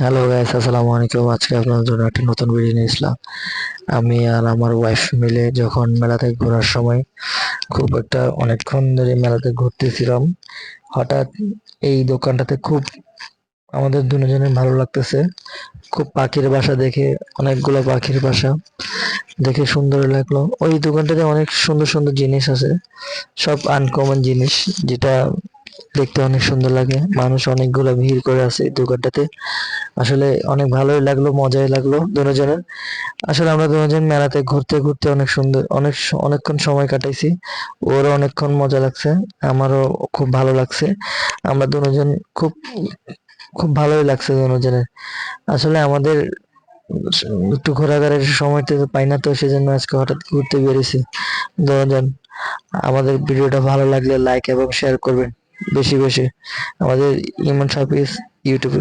Hello guys আসসালামু আলাইকুম আজকে আপনাদের জন্য একটা নতুন ভিডিও নিয়ে আসলাম। আমি আর আমার ওয়াইফ মিলে যখন মেলাতে ঘোরার সময় খুব একটা অনেকক্ষণ ধরে মেলাতে ঘুরতেছিলাম। হঠাৎ এই দোকানটাতে খুব আমাদের দুজনের ভালো লাগতেছে। খুব পাখির বাসা দেখে, অনেকগুলো পাখির বাসা দেখে সুন্দর লাগল। ওই দোকানটাতে অনেক সুন্দর সুন্দর জিনিস আছে। সব আনকমন জিনিস যেটা দেখতে অনেক সুন্দর লাগে। মানুষ অনেকগুলো ভিড় করে আছে দোকানটাতে। আসলে অনেক ভালোই লাগল, মজাই লাগল দুজনের। আসলে আমরা দুজন মেলাতে ঘুরতে ঘুরতে অনেক সুন্দর, অনেক অনেকক্ষণ সময় কাটাইছি। ওরও অনেকক্ষণ মজা লাগছে, আমারও খুব ভালো লাগছে। আমরা দুজন খুব খুব ভালোই লাগছে দুজনের। আসলে আমাদের একটু ঘোরাঘুরির সময়টা তো পাই না তো, সেজন্য আজকে হঠাৎ ঘুরতে বেরিয়েছি দুজন। আমাদের ভিডিওটা ভালো লাগলে লাইক এবং শেয়ার করবেন, বেশি বেশি। আমাদের ইমন সাপিস ইউটিউবে